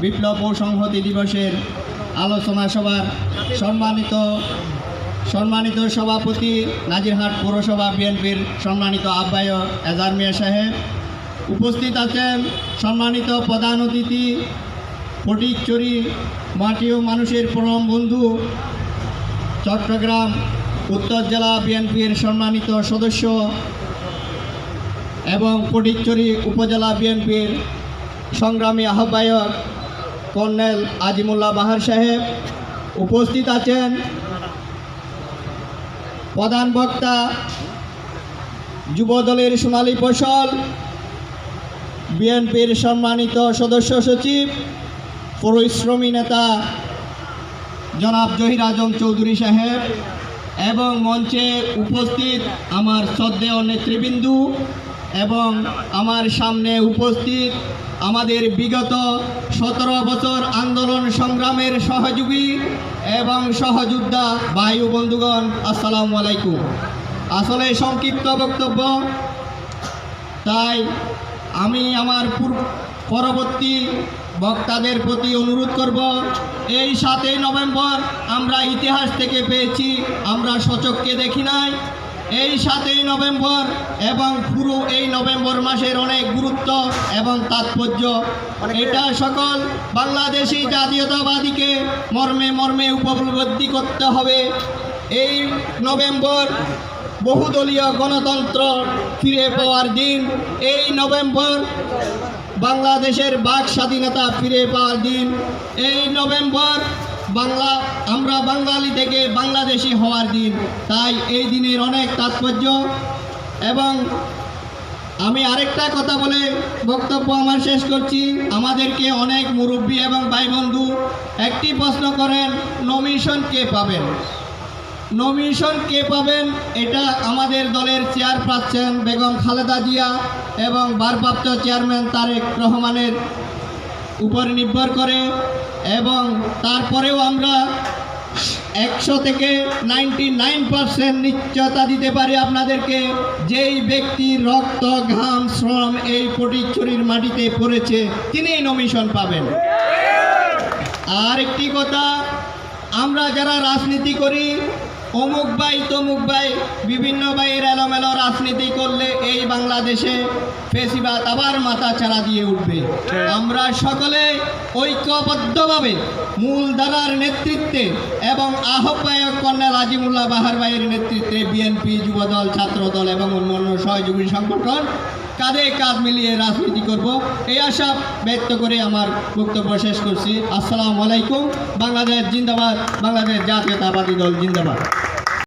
বিপ্লব ও সংহতি দিবসের আলোচনা সভার সম্মানিত সম্মানিত সভাপতি নাজিরহাট পৌরসভা বিএনপির সম্মানিত আহ্বায়ক এজার মিয়া সাহেব। উপস্থিত আছেন সম্মানিত প্রধান অতিথি ফটিকচুরি মাটি ও মানুষের পরম বন্ধু, চট্টগ্রাম উত্তর জেলা বিএনপির সম্মানিত সদস্য এবং ফটিকচুরি উপজেলা বিএনপির সংগ্রামী আহ্বায়ক কর্নেল আজিমুল্লাহ বাহার সাহেব উপস্থিত আছেন। প্রধান বক্তা যুবদলের সোনালী ফসল, বিএনপির সম্মানিত সদস্য সচিব, পরিশ্রমী নেতা জনাব জহির আজম চৌধুরী সাহেব এবং মঞ্চে উপস্থিত আমার শ্রদ্ধেয় নেতৃবৃন্দু এবং আমার সামনে উপস্থিত আমাদের বিগত সতেরো বছর আন্দোলন সংগ্রামের সহযোগী এবং সহযোদ্ধা বায়ু বন্ধুগণ, আসসালামু আলাইকুম। আসলে সংক্ষিপ্ত বক্তব্য, তাই আমি আমার পরবর্তী বক্তাদের প্রতি অনুরোধ করব, এই সাতই নভেম্বর আমরা ইতিহাস থেকে পেয়েছি, আমরা সচককে দেখি নাই। এই সাতই নভেম্বর এবং পুরো এই নভেম্বর মাসের অনেক গুরুত্ব এবং তাৎপর্য। এটা সকল বাংলাদেশি জাতীয়তাবাদীকে মর্মে মর্মে উপলব্ধি করতে হবে। এই নভেম্বর বহুদলীয় গণতন্ত্র ফিরে পাওয়ার দিন। এই নভেম্বর বাংলাদেশের বাক স্বাধীনতা ফিরে পাওয়ার দিন। এই নভেম্বর বাংলা, আমরা বাঙালি থেকে বাংলাদেশি হওয়ার দিন। তাই এই দিনের অনেক তাৎপর্য এবং আমি আরেকটা কথা বলে বক্তব্য আমার শেষ করছি। আমাদেরকে অনেক মুরব্বী এবং ভাই বন্ধু একটি প্রশ্ন করেন নমিশন কে পাবেন? নমিশন কে পাবেন এটা আমাদের দলের চেয়ার পাচ্ছেন বেগম খালেদা জিয়া এবং ভারপ্রাপ্ত চেয়ারম্যান তারেক রহমানের উপর নির্ভর করে। এবং তারপরেও আমরা একশো থেকে নাইনটি নাইন পার্সেন্ট নিশ্চয়তা দিতে পারি আপনাদেরকে। যেই ব্যক্তি রক্ত, ঘাম, শ্রম এই ফটিকছড়ির মাটিতে পড়েছে, তিনিই নমিশন পাবেন। আর একটি কথা, আমরা যারা রাজনীতি করি, অমুক ভাই, তমুক ভাই, বিভিন্ন এলোমেলো রাজনীতি করলে এই বাংলাদেশে ফেসিবাদ আবার মাথা ছাড়া দিয়ে উঠবে। আমরা সকলে ঐক্যবদ্ধভাবে মূল ধারার নেতৃত্বে এবং আহ্বায়ক কর্নেল আজিমুল্লাহ বাহার ভাইয়ের নেতৃত্বে বিএনপি যুবদল ছাত্রদল এবং অন্যান্য সহযোগী সংগঠন কাঁধে কাঁধ মিলিয়ে রাজনীতি করব। এই আশা ব্যক্ত করে আমার বক্তব্য শেষ করছি। আসসালামু আলাইকুম। বাংলাদেশ জিন্দাবাদ। বাংলাদেশ জাতীয়তাবাদী দল জিন্দাবাদ।